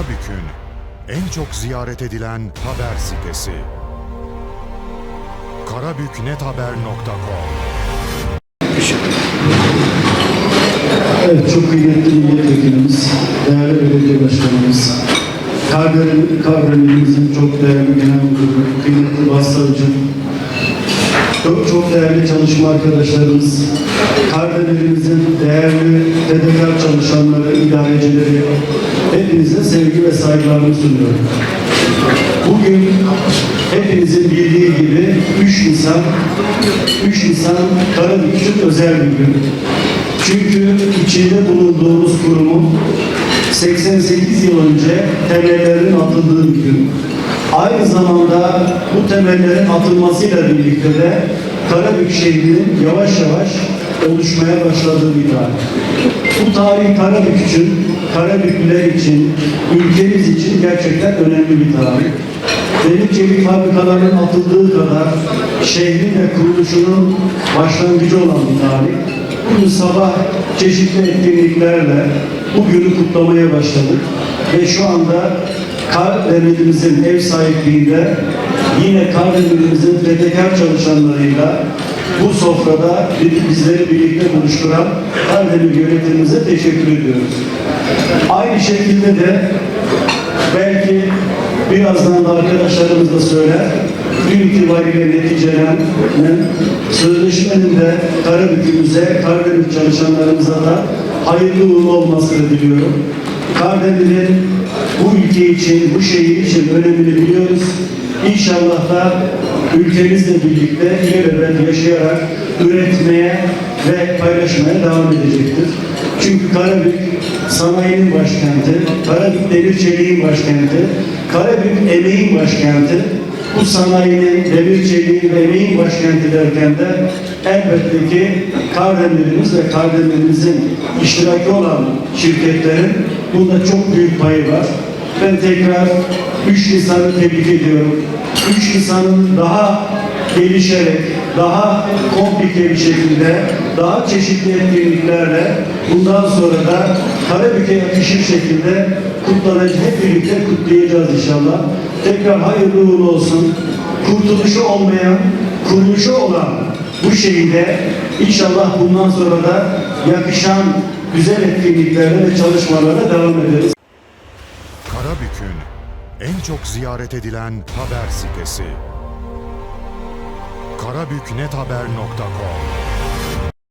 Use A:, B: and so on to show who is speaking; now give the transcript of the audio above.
A: Karabük'ün en çok ziyaret edilen haber sitesi. karabüknethaber.com
B: Evet, çok kıymetli milletvekilimiz, değerli belediye başkanımız, Kardemir, Kardemir'imizin çok değerli genel müdürü, kıymetli Bastırıcım, çok, çok değerli çalışma arkadaşlarımız, Kardemir'imizin değerli fedakar çalışanları, idarecileri, hepinize sevgi ve saygılarımı sunuyorum. Bugün hepinizin bildiği gibi 3 Nisan, 3 Nisan Karabük için özel bir gün. Çünkü içinde bulunduğumuz kurumun 88 yıl önce temellerinin atıldığı bir gün. Aynı zamanda bu temellerin atılmasıyla birlikte de Karabük şehrinin yavaş yavaş oluşmaya başladığı bir tarih. Bu tarih Karabük için, Karabüklüler için, ülkemiz için gerçekten önemli bir tarih. Demir çelik fabrikalarının atıldığı kadar şehrin ve kuruluşunun başlangıcı olan bir tarih. Bugün sabah çeşitli etkinliklerle bu günü kutlamaya başladık. Ve şu anda Kardemir'imizin ev sahipliğinde yine Kardemir'imizin fedakar çalışanlarıyla bu sofrada bizleri birlikte buluşturan Kardemir yönetimimize teşekkür ediyoruz. Aynı şekilde de belki birazdan da arkadaşlarımız da söyler. Gün itibariyle neticelenen sözleşmenin de Karabük'ümüze, Karadeniz çalışanlarımıza da hayırlı uğurlu olmasını diliyorum. Karadeniz'in bu ülke için, bu şehir için önemini biliyoruz. İnşallah da ülkemizle birlikte ilelebet yaşayarak üretmeye ve paylaşmaya devam edecektir. Çünkü Karabük sanayinin başkenti, Karabük demir çeliğin başkenti, Karabük emeğin başkenti. Bu sanayinin, demir çeliğin ve emeğin başkenti derken de elbette ki Kardemir'imiz ve Kardemir'imizin iştiraki olan şirketlerin bunda çok büyük payı var. Ben tekrar 3 Nisan'ı tebrik ediyorum. 3 Nisan'ın daha gelişerek, daha komplike bir şekilde, daha çeşitli etkinliklerle bundan sonra da Karabük'e yakışır şekilde kutlanacak, hep birlikte kutlayacağız inşallah. Tekrar hayırlı uğurlu olsun. Kurtuluşu olmayan, kuruluşu olan bu şehirde inşallah bundan sonra da yakışan güzel etkinliklerle ve çalışmalarla devam ederiz.
A: Karabük'ün en çok ziyaret edilen haber sitesi. karabüknethaber.com